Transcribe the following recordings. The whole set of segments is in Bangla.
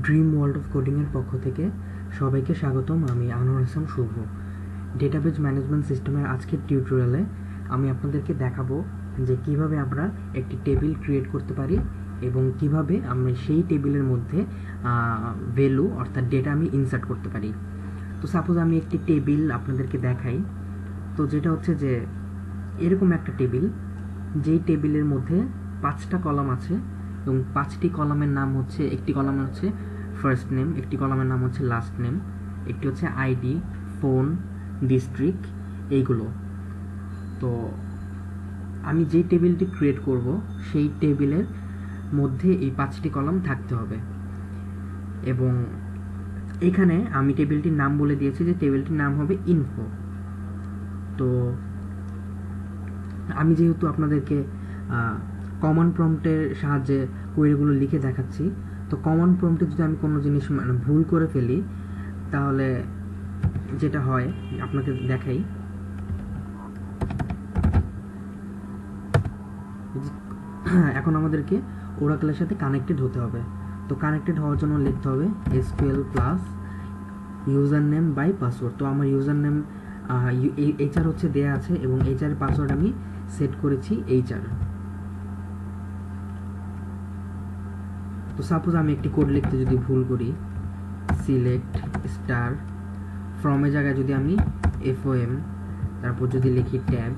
ড্রিম ওয়ার্ল্ড অফ কোডিংয়ের পক্ষ থেকে সবাইকে স্বাগতম। আমি আনোয়ার হাসান, শুভ। ডেটাবেজ ম্যানেজমেন্ট সিস্টেমের আজকের টিউটোরিয়ালে আমি আপনাদেরকে দেখাবো যে কীভাবে আমরা একটি টেবিল ক্রিয়েট করতে পারি এবং কীভাবে আমরা সেই টেবিলের মধ্যে ভ্যালু অর্থাৎ ডেটা আমি ইনসার্ট করতে পারি। তো সাপোজ আমি একটি টেবিল আপনাদেরকে দেখাই। তো যেটা হচ্ছে যে, এরকম একটা টেবিল যেই টেবিলের মধ্যে পাঁচটা কলাম আছে এবং পাঁচটি কলামের নাম হচ্ছে, একটি কলাম হচ্ছে ফার্স্ট নেম একটি কলামের নাম হচ্ছে লাস্ট নেম একটি হচ্ছে আইডি ফোন ডিস্ট্রিক্ট এইগুলো। তো আমি যে টেবিলটি ক্রিয়েট করব, সেই টেবিলের মধ্যে এই পাঁচটি কলাম থাকতে হবে। এবং এখানে আমি টেবিলটির নাম বলে দিয়েছি যে টেবিলটির নাম হবে ইনফো তো আমি যেহেতু আপনাদেরকে কমন প্রম্পটের সাহায্যে কোয়েরিগুলো লিখে দেখাচ্ছি। তো কমন প্রম্পটে যদি আমি কোনো জিনিস মানে ভুল করে ফেলি, তাহলে যেটা হয় আপনাকে দেখাই। এখন আমাদেরকে ওরাকেলের সাথে কানেক্টেড হতে হবে। তো কানেক্টেড হওয়ার জন্য লিখতে হবে SQL plus user name by password তো আমার ইউজার নেম এইচআর হচ্ছে দেয়া আছে এবং এইচআর পাসওয়ার্ড আমি সেট করেছি এইচআর তো সাপোজ আমি একটি কোড লিখতে যদি ভুল করি সিলেক্ট স্টার ফ্রমের জায়গায় যদি আমি এফওএম তারপর যদি লিখি ট্যাব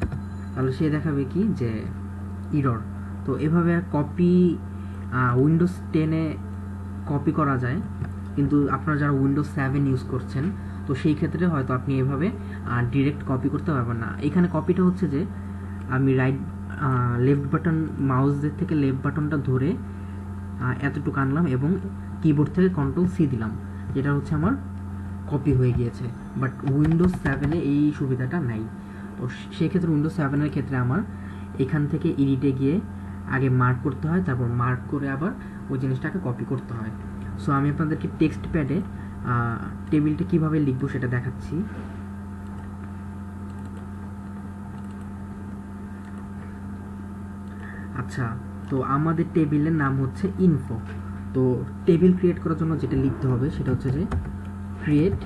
তাহলে সে দেখাবে কি যে ইরর তো এভাবে কপি উইন্ডোজ টেনে কপি করা যায়, কিন্তু আপনারা যারা উইন্ডোজ সেভেন ইউজ করছেন, তো সেই ক্ষেত্রে হয়তো আপনি এভাবে ডিরেক্ট কপি করতে পারবেন না। এখানে কপিটা হচ্ছে যে, আমি রাইট লেফট বাটন মাউসের থেকে লেফট বাটনটা ধরে এতটুকু আনলাম এবং কিবোর্ড থেকে কন্ট্রোল সি দিলাম, যেটা হচ্ছে আমার কপি হয়ে গিয়েছে। বাট উইন্ডোজ সেভেনে এই সুবিধাটা নাই। তো সেক্ষেত্রে উইন্ডোজ সেভেনের ক্ষেত্রে আমার এখান থেকে এডিটে গিয়ে আগে মার্ক করতে হয়, তারপর মার্ক করে আবার ওই জিনিসটাকে কপি করতে হয়। সো আমি আপনাদেরকে টেক্সট প্যাডে টেবিলটা কীভাবে লিখব সেটা দেখাচ্ছি। আচ্ছা তো আমাদের টেবিলের নাম হচ্ছে ইনফো তো টেবিল ক্রিয়েট করার জন্য যেটা লিখতে হবে সেটা হচ্ছে যে ক্রিয়েট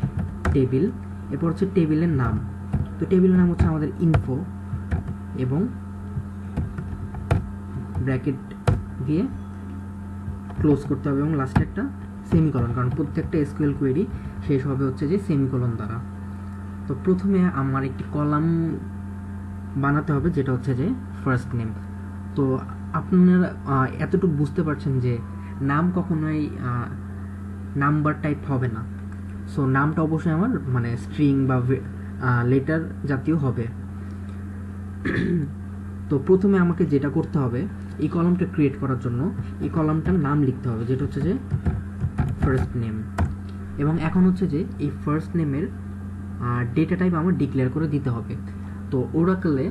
টেবিল এরপর হচ্ছে টেবিলের নাম। তো টেবিলের নাম হচ্ছে আমাদের ইনফো এবং ব্র্যাকেট দিয়ে ক্লোজ করতে হবে এবং লাস্টে একটা সেমিকলন কারণ প্রত্যেকটা এসকিউএল কোয়েরি শেষ হবে হচ্ছে যে সেমিকলন দ্বারা। তো প্রথমে আমার একটি কলাম বানাতে হবে, যেটা হচ্ছে যে ফার্স্ট নেম তো আপনারা এতটুকু বুঝতে পারছেন যে নাম কখনোই নাম্বার টাইপ হবে না। সো নামটা অবশ্যই আমার মানে স্ট্রিং বা লেটার জাতীয় হবে। তো প্রথমে আমাকে যেটা করতে হবে, এই কলমটা ক্রিয়েট করার জন্য, এই কলমটার নাম লিখতে হবে, যেটা হচ্ছে যে ফার্স্ট নেম এবং এখন হচ্ছে যে এই ফার্স্ট নেমের ডেটা টাইপ আমার ডিক্লেয়ার করে দিতে হবে। তো ওরাকলে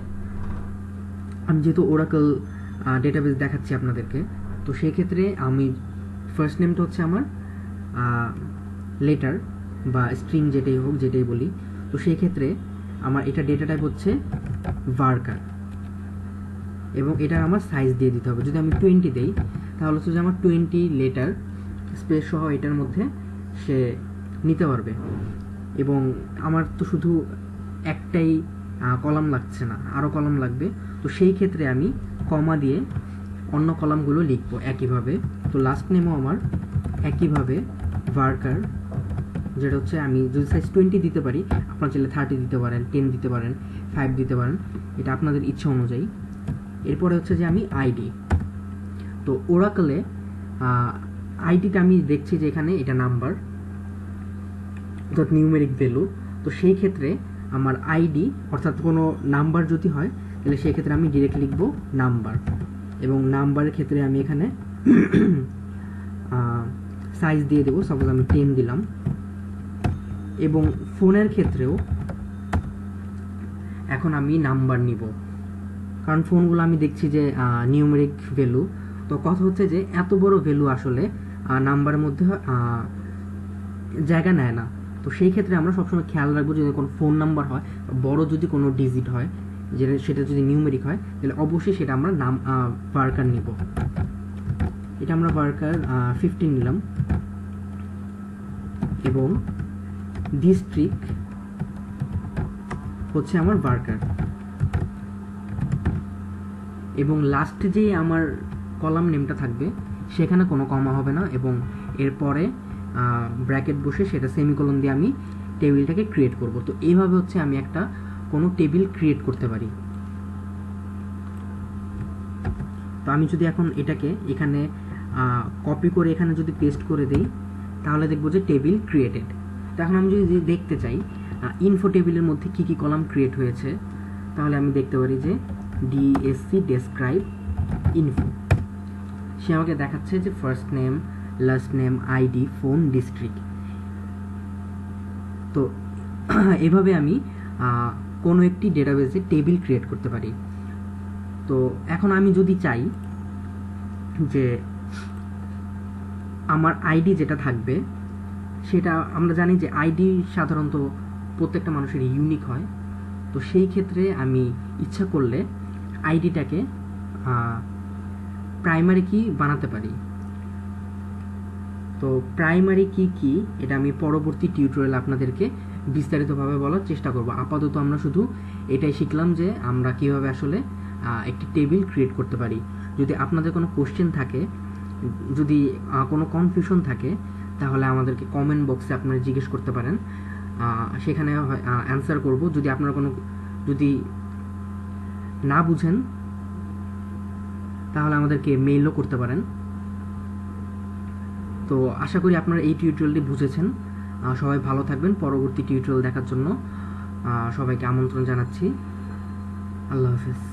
আমি যেহেতু ওরাকল ডেটাবেস দেখাচ্ছি আপনাদেরকে। তো সেক্ষেত্রে আমি ফার্স্ট নেমটা হচ্ছে আমার লেটার বা স্ট্রিং যেটাই হোক, যেটাই বলি। তো সেই ক্ষেত্রে আমার এটা ডেটা টাইপ হচ্ছে ভার্কার এবং এটার আমার সাইজ দিয়ে দিতে হবে। যদি আমি টোয়েন্টি দেই, তাহলে হচ্ছে যে আমার টোয়েন্টি লেটার স্পেস সহ এটার মধ্যে সে নিতে পারবে। এবং আমার তো শুধু একটাই কলাম লাগছে না আরও কলাম লাগবে। তো সেই ক্ষেত্রে আমি কমা দিয়ে অন্য কলামগুলো লিখব একইভাবে। তো লাস্ট নেমও আমার একইভাবে ভার্কার যেটা হচ্ছে আমি যদি সাইজ টোয়েন্টি দিতে পারি, আপনার চাইলে থার্টি দিতে পারেন টেন দিতে পারেন ফাইভ দিতে পারেন, এটা আপনাদের ইচ্ছা অনুযায়ী। এরপরে হচ্ছে যে আমি আইডি তো ওরাকলে আইডিটা আমি দেখছি যে এখানে এটা নাম্বার অর্থাৎ নিউমেরিক ভ্যালু তো সেই ক্ষেত্রে আমার আইডি অর্থাৎ কোনো নাম্বার যদি হয় তাহলে সেই ক্ষেত্রে আমি ডিরেক্ট লিখব নাম্বার এবং নাম্বারের ক্ষেত্রে আমি এখানে সাইজ দিয়ে দেবো। সাপোজ আমি টেন দিলাম। এবং ফোনের ক্ষেত্রেও এখন আমি নাম্বার নিব। কারণ ফোনগুলো আমি দেখছি যে নিউমেরিক ভ্যালু তো কথা হচ্ছে যে, এত বড় ভ্যালু আসলে নাম্বারের মধ্যে জায়গা নেয় না। তো সেই ক্ষেত্রে আমরা সবসময় খেয়াল রাখব যদি কোনো ফোন নাম্বার হয়, বড় যদি কোনো ডিজিট হয় যেটা সেটা যদি নিউমেরিক হয়, তাহলে অবশ্যই সেটা আমরা নাম ওয়ার্কার নিব। এটা আমরা ওয়ার্কার ফিফটিন নিলাম। এবং ডিস্ট্রিক্ট হচ্ছে আমার ওয়ার্কার এবং লাস্টে যে আমার কলাম নেমটা থাকবে, সেখানে কোনো কমা হবে না এবং এরপরে ব্র্যাকেট বসে সেটা সেমিকোলন দিয়ে আমি টেবিলটাকে ক্রিয়েট করব। তো এইভাবে হচ্ছে আমি একটা কোনো টেবিল ক্রিয়েট করতে পারি। তো আমি যদি এখন এটাকে এখানে কপি করে এখানে যদি পেস্ট করে দেই, তাহলে দেখব যে টেবিল ক্রিয়েটেড তো এখন আমি যদি দেখতে চাই ইনফো টেবিলের মধ্যে কী কী কলাম ক্রিয়েট হয়েছে, তাহলে আমি দেখতে পারি যে ডিএসসি ডেসক্রাইব ইনফো সে আমাকে দেখাচ্ছে যে first name last name ID phone district তো এভাবে আমি কোনো একটি ডেটাবেসে টেবিল ক্রিয়েট করতে পারি। তো এখন আমি যদি চাই যে আমার আইডি যেটা থাকবে, সেটা আমরা জানি যে আইডি সাধারণত প্রত্যেকটা মানুষের ইউনিক হয়। তো সেই ক্ষেত্রে আমি ইচ্ছা করলে আইডিটাকে প্রাইমারি কি বানাতে পারি। তো প্রাইমারি কি কি? এটা আমি পরবর্তী টিউটোরিয়াল আপনাদেরকে বিস্তারিতভাবে বলার চেষ্টা করব। আপাতত আমরা শুধু এটাই শিখলাম যে আমরা কীভাবে আসলে একটি টেবিল ক্রিয়েট করতে পারি। যদি আপনাদের কোনো কোশ্চেন থাকে, যদি কোনো কনফিউশন থাকে, তাহলে আমাদেরকে কমেন্ট বক্সে আপনারা জিজ্ঞেস করতে পারেন। সেখানে অ্যান্সার করব। যদি আপনারা কোনো, যদি না বুঝেন, তাহলে আমাদেরকে মেইলও করতে পারেন। তো আশা করি আপনারা এই টিউটোরিয়ালটি বুঝেছেন। সবাই ভালো থাকবেন। পরবর্তী টিউটোরিয়াল দেখার জন্য সবাইকে আমন্ত্রণ জানাচ্ছি। আল্লাহ হাফেজ।